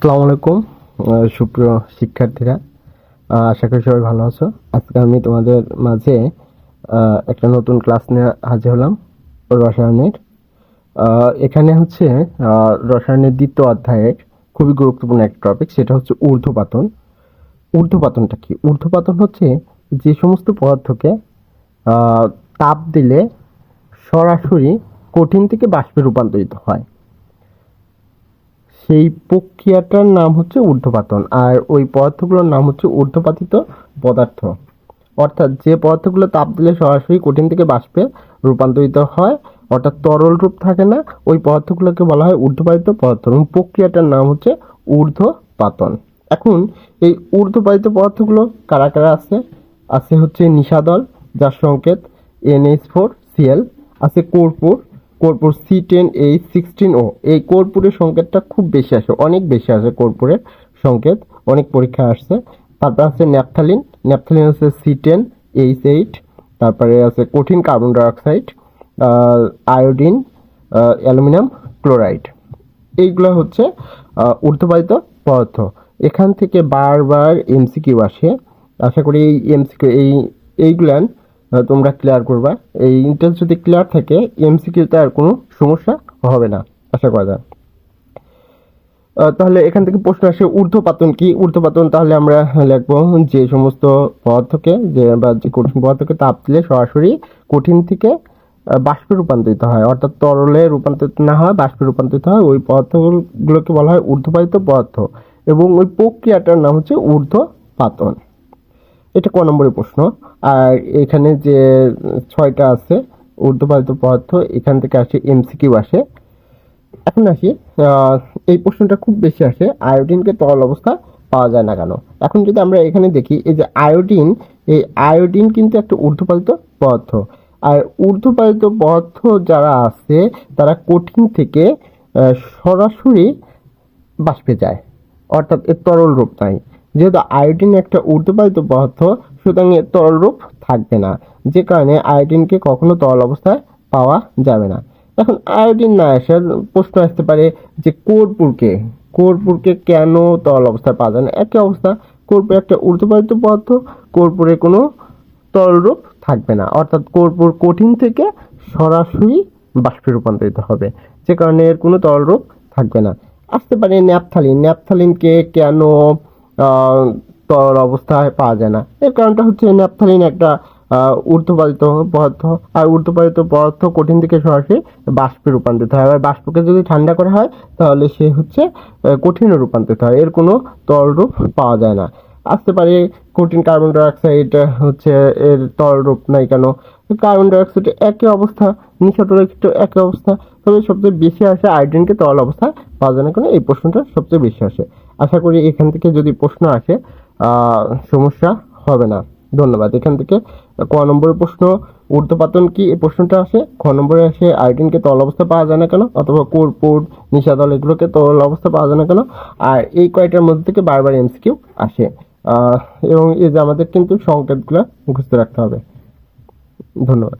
আসসালামু আলাইকুম সুপ্রিয় শিক্ষার্থীরা। আশা করি সবাই ভালো আছো। আজকে আমি তোমাদের মাঝে একটা নতুন ক্লাস নিয়ে হাজির হলাম, রসায়নের। এখানে হচ্ছে রসায়নের দ্বিতীয় অধ্যায়ের খুবই গুরুত্বপূর্ণ একটা টপিক সেটা হচ্ছে ঊর্ধ্বপাতন। ঊর্ধ্বপাতনটা কি? ঊর্ধ্বপাতন হচ্ছে যে সমস্ত পদার্থকে তাপ দিলে সরাসরি কঠিন থেকে বাষ্পে রূপান্তরিত হয়। সেই প্রক্রিয়াটার নাম হচ্ছে ঊর্ধ্বপাতন আর ওই পদার্থগুলোর নাম হচ্ছে ঊর্ধ্বপাতিত পদার্থ। অর্থাৎ যে পদার্থগুলো তাপ দিলে সরাসরি কঠিন থেকে বাষ্পে রূপান্তরিত হয়, অর্থাৎ তরল রূপ থাকে না, ওই পদার্থগুলোকে বলা হয় ঊর্ধ্বপাতিত পদার্থ এবং প্রক্রিয়াটার নাম হচ্ছে ঊর্ধ্বপাতন। এখন এই ঊর্ধ্বপাতিত পদার্থগুলো কারা কারা আছে? আছে হচ্ছে নিশাদল, যার সংকেত এনএইচ ফোর সিএল আছে কর্পূর কর্পূর C ten H sixteen O এই কর্পূরের সংকেতটা খুব বেশি আসে অনেক বেশি আসে কর্পূরের সংকেত অনেক পরীক্ষা আসছে। তারপর আছে ন্যাপথালিন ন্যাপথালিন হচ্ছে সি টেন এইচ এইট তারপরে আছে কঠিন carbon dioxide iodine aluminium chloride. এইগুলো হচ্ছে আহ, পদার্থ। এখান থেকে বারবার এমসিকিউ আসে। আশা করি এই এমসিকিউ এই এইগুলান তোমরা ক্লিয়ার করবা। এই ইন্টারেস্ট যদি ক্লিয়ার থাকে এমসিকিউতে আর কোনো সমস্যা হবে না, আশা করা যায়। তাহলে এখান থেকে প্রশ্ন আসে, ঊর্ধ্বপাতন কি? ঊর্ধ্বপাতন তাহলে আমরা লিখব যে সমস্ত পদার্থকে, যে বা যে কঠিন পদার্থকে তাপ দিলে সরাসরি কঠিন থেকে বাষ্পে রূপান্তরিত হয়। অর্থাৎ তরলে রূপান্তরিত না হয়, বাষ্পে রূপান্তরিত হয়। ওই পদার্থগুলোকে বলা হয় ঊর্ধ্বপাতিত পদার্থ। এবং ওই প্রক্রিয়াটার নাম হচ্ছে ঊর্ধ্বপাতন। এটা ক নম্বরের প্রশ্ন। আর এখানে যে ছয়টা আছে ঊর্ধ্বপাতিত পদার্থ, এখান থেকে আসে এমসিকিউ আসে। এখন আসি এই প্রশ্নটা খুব বেশি আসে, আয়োডিনকে তরল অবস্থা পাওয়া যায় না কেন? এখন যদি আমরা এখানে দেখি, এই যে আয়োডিন, এই আয়োডিন কিন্তু একটা ঊর্ধ্বপাতিত পদার্থ। আর ঊর্ধ্বপাতিত পদার্থ যারা আছে, তারা কঠিন থেকে সরাসরি বাষ্পে যায়। অর্থাৎ এর তরল রূপ নাই। যেহেতু আয়োডিন একটা ঊর্ধ্বপাতিত পদার্থ, সুতরাং এর তরল রূপ থাকবে না, যে কারণে আয়োডিনকে কখনো তরল অবস্থায় পাওয়া যাবে না। এখন আয়োডিন না আসার প্রশ্ন আসতে পারে যে কর্পূরকে কর্পূরকে কেন তরল অবস্থায় পাওয়া যায় না? একই অবস্থা, কর্পূর একটা ঊর্ধ্বপাতিত পদার্থ, কর্পূরে কোনো তরল রূপ থাকবে না। অর্থাৎ কর্পূর কঠিন থেকে সরাসরি বাষ্পে রূপান্তরিত হবে, যে কারণে এর কোনো তরল রূপ থাকবে না। আসতে পারে ন্যাপথালিন। ন্যাপথালিনকে কেন তরল অবস্থায় পাওয়া যায় না। এর কারণটা হচ্ছে ন্যাপথালিন একটা আহ, ঊর্ধ্বপাতিত পদার্থ। আর ঊর্ধ্বপাতিত পদার্থ কঠিন থেকে সরাসরি বাষ্পে রূপান্তরিত হয়। আর বাষ্পকে যদি ঠান্ডা করা হয় তাহলে সে হচ্ছে কঠিনে রূপান্তরিত হয়। এর কোনো তরল রূপ পাওয়া যায় না। আসতে পারে কঠিন কার্বন ডাইঅক্সাইড হচ্ছে এর তরল রূপ নাই কেন? কার্বন ডাইঅক্সাইড একই অবস্থা একটু একই অবস্থা। তবে সবচেয়ে বেশি আসে আয়োডিনকে তরল অবস্থায় না কেন এই প্রশ্নটা সবচেয়ে বেশি আসে। আশা করি এখান থেকে যদি প্রশ্ন আসে সমস্যা হবে না। ধন্যবাদ। এখান থেকে ক নম্বরের প্রশ্ন, ঊর্ধ্বপাতন কি? এই প্রশ্নটা আসে। খ নম্বরে আসে আয়োডিনকে তরল অবস্থা পাওয়া যায় না কেন? অথবা কর্পূর নিশাদল এগুলোকে তরল অবস্থা পাওয়া যায় না কেন? আর এই কয়টার মধ্যে থেকে বারবার এমসিকিউ আসে। এবং এই যে আমাদের কিন্তু সংকেতগুলো মুখস্থ রাখতে হবে। ধন্যবাদ।